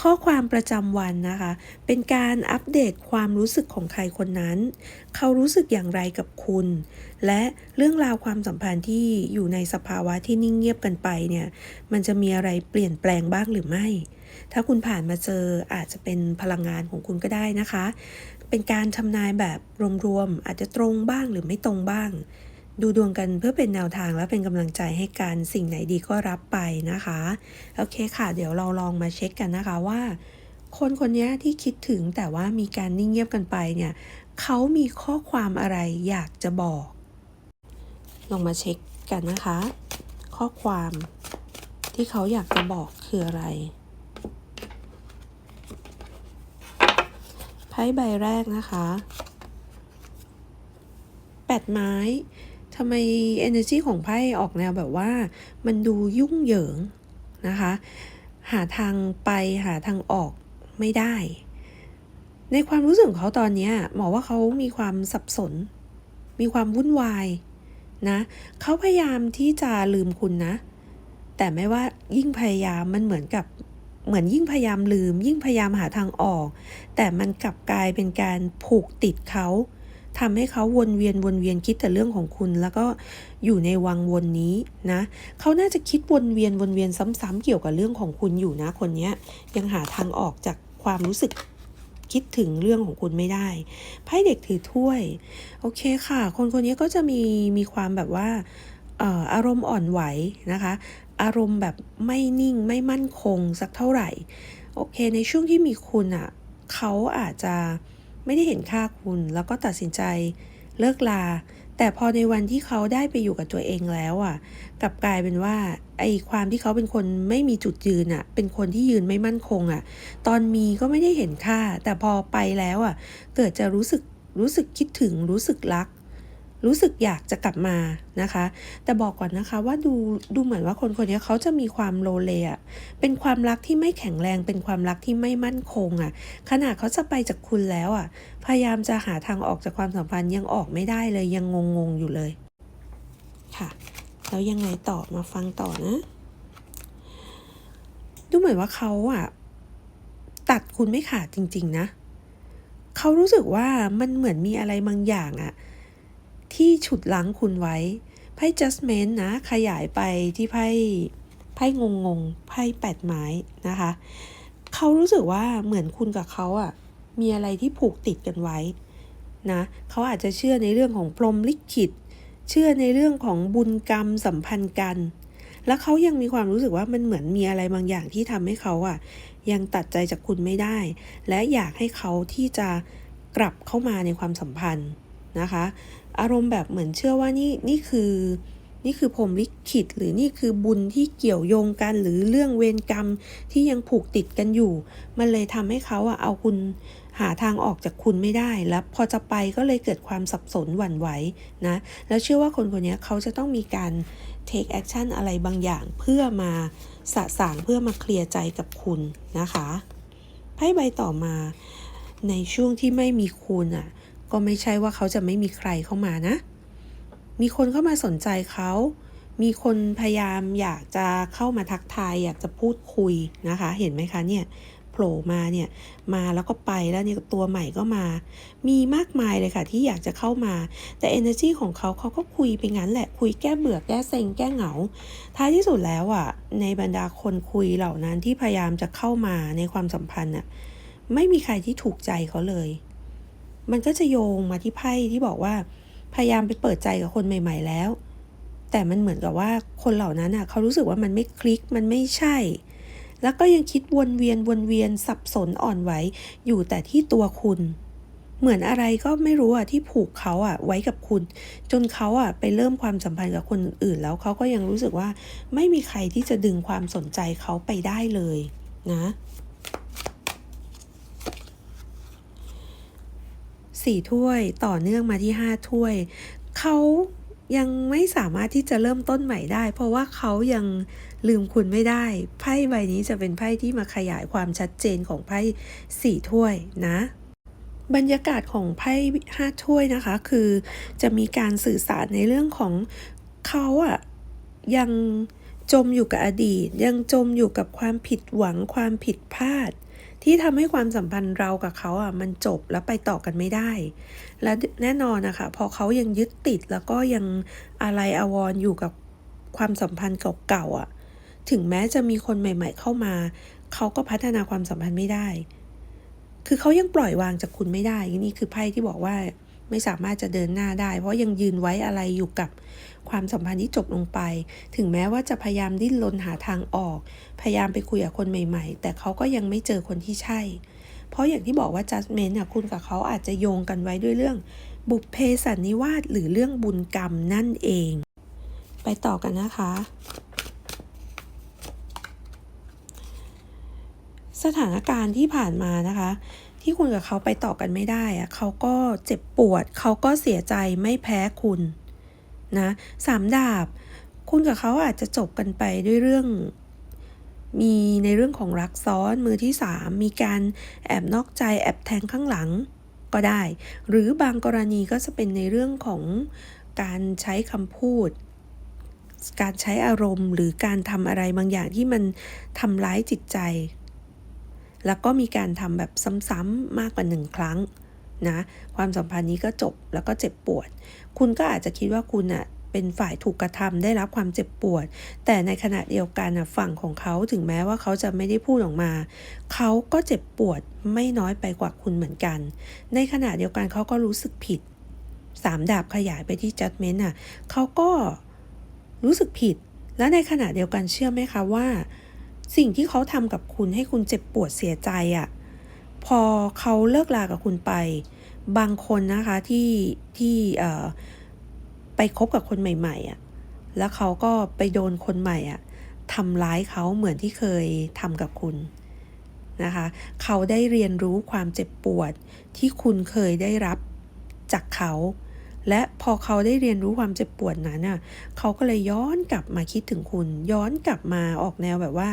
ข้อความประจำวันนะคะ เป็นการอัปเดตความรู้สึกของใครคนนั้น เขารู้สึกอย่างไรกับคุณ และเรื่องราวความสัมพันธ์ที่อยู่ในสภาวะที่นิ่งเงียบกันไปเนี่ย มันจะมีอะไรเปลี่ยนแปลงบ้างหรือไม่ ถ้าคุณผ่านมาเจออาจจะเป็นพลังงานของคุณก็ได้นะคะ เป็นการทำนายแบบรวมๆอาจจะตรงบ้างหรือไม่ตรงบ้าง ดูดวงกันเพื่อเป็นแนวทางและเป็นกำลังใจให้การสิ่งไหนดีก็รับไปนะคะ โอเคค่ะเดี๋ยวเราลองมาเช็คกันนะคะว่า คนคนนี้ที่คิดถึงแต่ว่ามีการนิ่งเงียบกันไปเนี่ยเขามีข้อความอะไรอยากจะบอก ลองมาเช็คกันนะคะ ข้อความที่เขาอยากจะบอกคืออะไรไพ่ใบแรกนะคะแปดไม้ ทำไม energy ของไพ่ออกแนวแบบว่า มันดูยุ่งเหยิงนะคะ หาทางไปหาทางออกไม่ได้ ในความรู้สึกของเขาตอนนี้หมอว่าเขามีความสับสน มีความวุ่นวายนะเขาพยายามที่จะลืมคุณนะ แต่ไม่ว่ายิ่งพยายามมันเหมือนกับเหมือนยิ่งพยายามลืม ยิ่งพยายามหาทางออก แต่มันกลับกลายเป็นการผูกติดเขา ทำให้เขาวนเวียนวนเวียนคิดแต่เรื่องของคุณ แล้วก็อยู่ในวังวนนี้นะเขาน่าจะคิดวนเวียนวนเวียนซ้ำๆเกี่ยวกับเรื่องของคุณอยู่นะคนนี้ยังหาทางออกจากความรู้สึกคิดถึงเรื่องของคุณไม่ได้ไพ่เด็กถือถ้วย โอเคค่ะ คนคนนี้ก็จะมีมีความแบบว่าอารมณ์อ่อนไหวนะคะ อารมณ์แบบไม่นิ่งไม่มั่นคงสักเท่าไหร่ โอเค ในช่วงที่มีคุณอะ่ะเขาอาจจะ ไม่ได้เห็นค่าคุณ แล้วก็ตัดสินใจเลิกลา แต่พอในวันที่เขาได้ไปอยู่กับตัวเองแล้วอะกลับกลายเป็นว่าไอ้ความที่เขาเป็นคนไม่มีจุดยืนอะ เป็นคนที่ยืนไม่มั่นคงอะ ตอนมีก็ไม่ได้เห็นค่า แต่พอไปแล้วอะ เกิดจะรู้สึกรู้สึกคิดถึงรู้สึกรัก รู้สึกอยากจะกลับมานะคะ แต่บอกก่อนนะคะว่าดูดูเหมือนว่าคนคนนี้เขาจะมีความโลเลอะเป็นความรักที่ไม่แข็งแรง เป็นความรักที่ไม่มั่นคงอะขนาดเขาจะไปจากคุณแล้วอะพยายามจะหาทางออกจากความสัมพันธ์ยังออกไม่ได้เลยยังงงงอยู่เลย ค่ะ แล้วยังไงต่อมาฟังต่อนะ ดูเหมือนว่าเขาอะตัดคุณไม่ขาดจริง ๆ นะเขารู้สึกว่ามันเหมือนมีอะไรบางอย่างอะ ที่ฉุดลังคุณไว้ ไพ่ judgment นะ ขยายไปที่ไพ่ไพ่งงงไพ่แปดไม้นะคะ เขารู้สึกว่าเหมือนคุณกับเขาอะมีอะไรที่ผูกติดกันไว้นะเขาอาจจะเชื่อในเรื่องของพรหมลิขิต เชื่อในเรื่องของบุญกรรมสัมพันธ์กัน แล้วเขายังมีความรู้สึกว่ามันเหมือนมีอะไรบางอย่างที่ทำให้เขาอะยังตัดใจจากคุณไม่ได้ และอยากให้เขาที่จะกลับเข้ามาในความสัมพันธ์ นะคะ อารมณ์แบบเหมือนเชื่อว่านี่นี่คือนี่คือผมลิขิตหรือนี่คือบุญที่เกี่ยวโยงกันหรือเรื่องเวรกรรมที่ยังผูกติดกันอยู่ มันเลยทำให้เขาอะเอาคุณหาทางออกจากคุณไม่ได้ แล้วพอจะไปก็เลยเกิดความสับสนหวั่นไหวนะ แล้วเชื่อว่าคนคนนี้เขาจะต้องมีการ take action อะไรบางอย่างเพื่อมาสะสางเพื่อมาเคลียร์ใจกับคุณนะคะไพ่ใบต่อมาในช่วงที่ไม่มีคุณอะ ก็ไม่ใช่ว่าเขาจะไม่มีใครเข้ามานะ มีคนเข้ามาสนใจเขา มีคนพยายามอยากจะเข้ามาทักทาย อยากจะพูดคุยนะคะ เห็นไหมคะเนี่ยโผล่มาเนี่ยมาแล้วก็ไปแล้วเนี่ยตัวใหม่ก็มา มีมากมายเลยค่ะที่อยากจะเข้ามา แต่ energy ของเขาเขาก็คุยไปงั้นแหละคุยแก้เบื่อแก้เซ็งแก้เหงา ท้ายที่สุดแล้วอะ ในบรรดาคนคุยเหล่านั้นที่พยายามจะเข้ามาในความสัมพันธ์อะไม่มีใครที่ถูกใจเขาเลย มันก็จะโยงมาที่ไพ่ที่บอกว่า พยายามไปเปิดใจกับคนใหม่ ๆ แล้ว แต่มันเหมือนกับว่าคนเหล่านั้นอะเขารู้สึกว่ามันไม่คลิกมันไม่ใช่ แล้วก็ยังคิดวนเวียนวนเวียนสับสนอ่อนไหวอยู่แต่ที่ตัวคุณ เหมือนอะไรก็ไม่รู้อะที่ผูกเขาอะไว้กับคุณ จนเขาอะไปเริ่มความสัมพันธ์กับคนอื่นแล้วเขาก็ยังรู้สึกว่า ไม่มีใครที่จะดึงความสนใจเขาไปได้เลยนะ สี่ถ้วยต่อเนื่องมาที่ห้าถ้วย เขายังไม่สามารถที่จะเริ่มต้นใหม่ได้ เพราะว่าเขายังลืมคุณไม่ได้ไพ่ใบนี้จะเป็นไพ่ที่มาขยายความชัดเจนของไพ่สี่ถ้วยนะ บรรยากาศของไพ่ห้าถ้วยนะคะ คือจะมีการสื่อสารในเรื่องของเขาอะยังจมอยู่กับอดีต ยังจมอยู่กับความผิดหวังความผิดพลาด ที่ทำให้ความสัมพันธ์เรากับเขาอะมันจบแล้วไปต่อกันไม่ได้ และแน่นอนนะคะพอเขายังยึดติดแล้วก็ยังอะไรอาวรอยู่กับความสัมพันธ์เก่าๆอะ ถึงแม้จะมีคนใหม่ ๆ เข้ามา เขาก็พัฒนาความสัมพันธ์ไม่ได้ คือเขายังปล่อยวางจากคุณไม่ได้ นี่คือไพ่ที่บอกว่าไม่สามารถจะเดินหน้าได้ เพราะยังยืนไว้อะไรอยู่กับ ความสัมพันธ์ที่จบลงไป ถึงแม้ว่าจะพยายามดิ้นรนหาทางออก พยายามไปคุยกับคนใหม่ๆ แต่เขาก็ยังไม่เจอคนที่ใช่ เพราะอย่างที่บอกว่า judgment อะคุณกับเขาอาจจะโยงกันไว้ด้วยเรื่อง บุพเพสันนิวาสหรือเรื่องบุญกรรมนั่นเอง ไปต่อกันนะคะสถานการณ์ที่ผ่านมานะคะ ที่คุณกับเขาไปต่อกันไม่ได้อะเขาก็เจ็บปวด เขาก็เสียใจไม่แพ้คุณ นะสามดาบ คุณกับเขาอาจจะจบกันไปด้วยเรื่อง มีในเรื่องของรักซ้อนมือที่สามมีการแอบนอกใจแอบแทงข้างหลังก็ได้ หรือบางกรณีก็จะเป็นในเรื่องของการใช้คำพูด การใช้อารมณ์ หรือการทำอะไรบางอย่างที่มันทำร้ายจิตใจ แล้วก็มีการทำแบบซ้ำๆมากกว่าหนึ่งครั้ง นะความสัมพันธ์นี้ก็จบแล้วก็เจ็บปวด คุณก็อาจจะคิดว่าคุณอะเป็นฝ่ายถูกกระทำได้รับความเจ็บปวด แต่ในขณะเดียวกันฝั่งของเขาถึงแม้ว่าเขาจะไม่ได้พูดออกมา เขาก็เจ็บปวดไม่น้อยไปกว่าคุณเหมือนกัน ในขณะเดียวกันเขาก็รู้สึกผิดสามดาบขยายไปที่ judgment อะเขาก็รู้สึกผิด และในขณะเดียวกันเชื่อไหมคะว่า สิ่งที่เขาทำกับคุณให้คุณเจ็บปวดเสียใจอะ พอเขาเลิกลากับคุณไป บางคนนะคะที่ที่ไปคบกับคนใหม่ๆอะ่ะแล้วเขาก็ไปโดนคนใหม่อะ่ะทำร้ายเขาเหมือนที่เคยทำกับคุณนะคะเขาได้เรียนรู้ความเจ็บปวดที่คุณเคยได้รับจากเขา และพอเขาได้เรียนรู้ความเจ็บปวดนั้นน่ะเขาก็เลยย้อนกลับมาคิดถึงคุณ ย้อนกลับมาออกแนวแบบว่า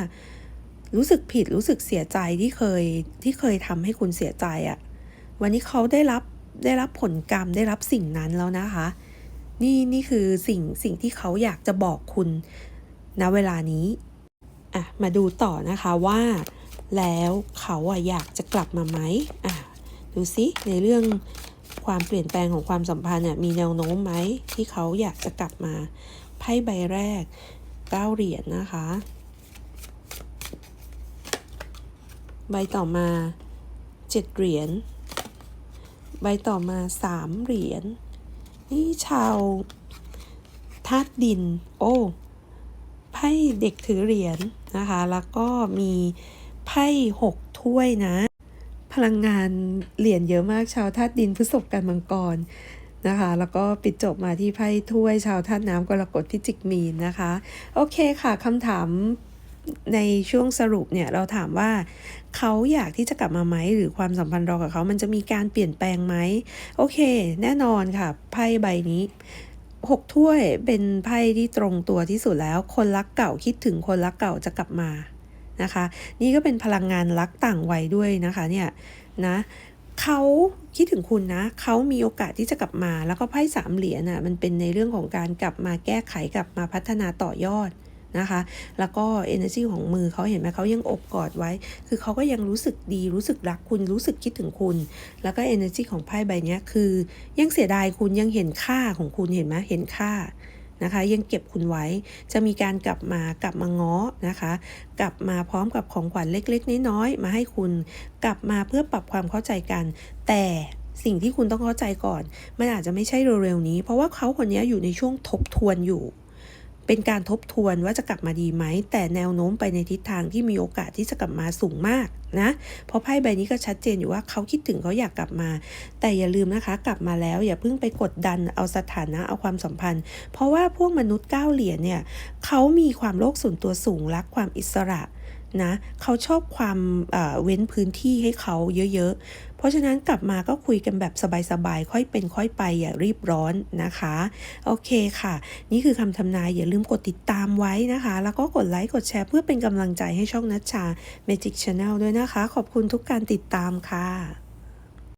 รู้สึกผิดรู้สึกเสียใจที่เคยที่เคยทำให้คุณเสียใจอะ่ะ วันนี้เขาได้รับได้รับผลกรรมได้รับสิ่งนั้นแล้วนะคะ นี่นี่คือสิ่งสิ่งที่เขาอยากจะบอกคุณณเวลานี้อะมาดูต่อนะคะว่า แล้วเขาอะอยากจะกลับมาไหมอะดูซิในเรื่องความเปลี่ยนแปลงของความสัมพันธ์เนี่ยมีแนวโน้มไหมที่เขาอยากจะกลับมาไพ่ใบแรกเก้าเหรียญนะคะ ใบต่อมาเจ็ดเหรียญ ใบต่อมาสามเหรียญ นี่ชาวธาตุดิน โอ้ ไพ่เด็กถือเหรียญนะคะ แล้วก็มีไพ่หกถ้วยนะ พลังงานเหรียญเยอะมากชาวธาตุดินพฤษภกันมังกรนะคะ แล้วก็ปิดจบมาที่ไพ่ถ้วยชาวธาตุน้ำกรกฎพิจิกมีนนะคะ โอเคค่ะคำถาม ในช่วงสรุปเนี่ยเราถามว่าเขาอยากที่จะกลับมาไหม หรือความสัมพันธ์เรากับเขามันจะมีการเปลี่ยนแปลงไหม โอเค แน่นอนค่ะ ไพ่ใบนี้หกถ้วยเป็นไพ่ที่ตรงตัวที่สุดแล้ว คนรักเก่าคิดถึงคนรักเก่าจะกลับมานะคะ นี่ก็เป็นพลังงานรักต่างวัยด้วยนะคะเนี่ยนะเขาคิดถึงคุณนะ เขามีโอกาสที่จะกลับมา แล้วก็ไพ่สามเหรียญน่ะมันเป็นในเรื่องของการกลับมาแก้ไขกลับมาพัฒนาต่อยอด นะคะ แล้วก็ energy ของมือเขาเห็นไหมเขายังอบกอดไว้ คือเขาก็ยังรู้สึกดีรู้สึกรักคุณรู้สึกคิดถึงคุณ แล้วก็ energy ของไพ่ใบนี้คือ ยังเสียดายคุณยังเห็นค่าของคุณเห็นไหมเห็นค่านะคะยังเก็บคุณไว้จะมีการกลับมากลับมาง้อนะคะ กลับมาพร้อมกับของขวัญเล็กๆน้อยๆมาให้คุณ กลับมาเพื่อปรับความเข้าใจกัน แต่สิ่งที่คุณต้องเข้าใจก่อน มันอาจจะไม่ใช่เร็วๆนี้ เพราะว่าเขาคนนี้อยู่ในช่วงทบทวนอยู่ เป็นการทบทวนว่าจะกลับมาดีไหม แต่แนวโน้มไปในทิศทางที่มีโอกาสที่จะกลับมาสูงมากนะ เพราะไพ่ใบนี้ก็ชัดเจนอยู่ว่าเขาคิดถึงเขาอยากกลับมา แต่อย่าลืมนะคะ กลับมาแล้ว อย่าเพิ่งไปกดดันเอาสถานะเอาความสัมพันธ์ เพราะว่าพวกมนุษย์ก้าเหรียญเนี่ยเขามีความโลกส่วนตัวสูงรักความอิสระ นะเขาชอบความเว้นพื้นที่ให้เขาเยอะๆ เพราะฉะนั้นกลับมาก็คุยกันแบบสบายๆ ค่อยเป็นค่อยไปอย่ารีบร้อนนะคะ โอเคค่ะ นี่คือคำทำนายอย่าลืมกดติดตามไว้นะคะ แล้วก็กดไลค์กดแชร์เพื่อเป็นกำลังใจให้ช่องนัชชา Magic Channel ด้วยนะคะ ขอบคุณทุกการติดตามค่ะ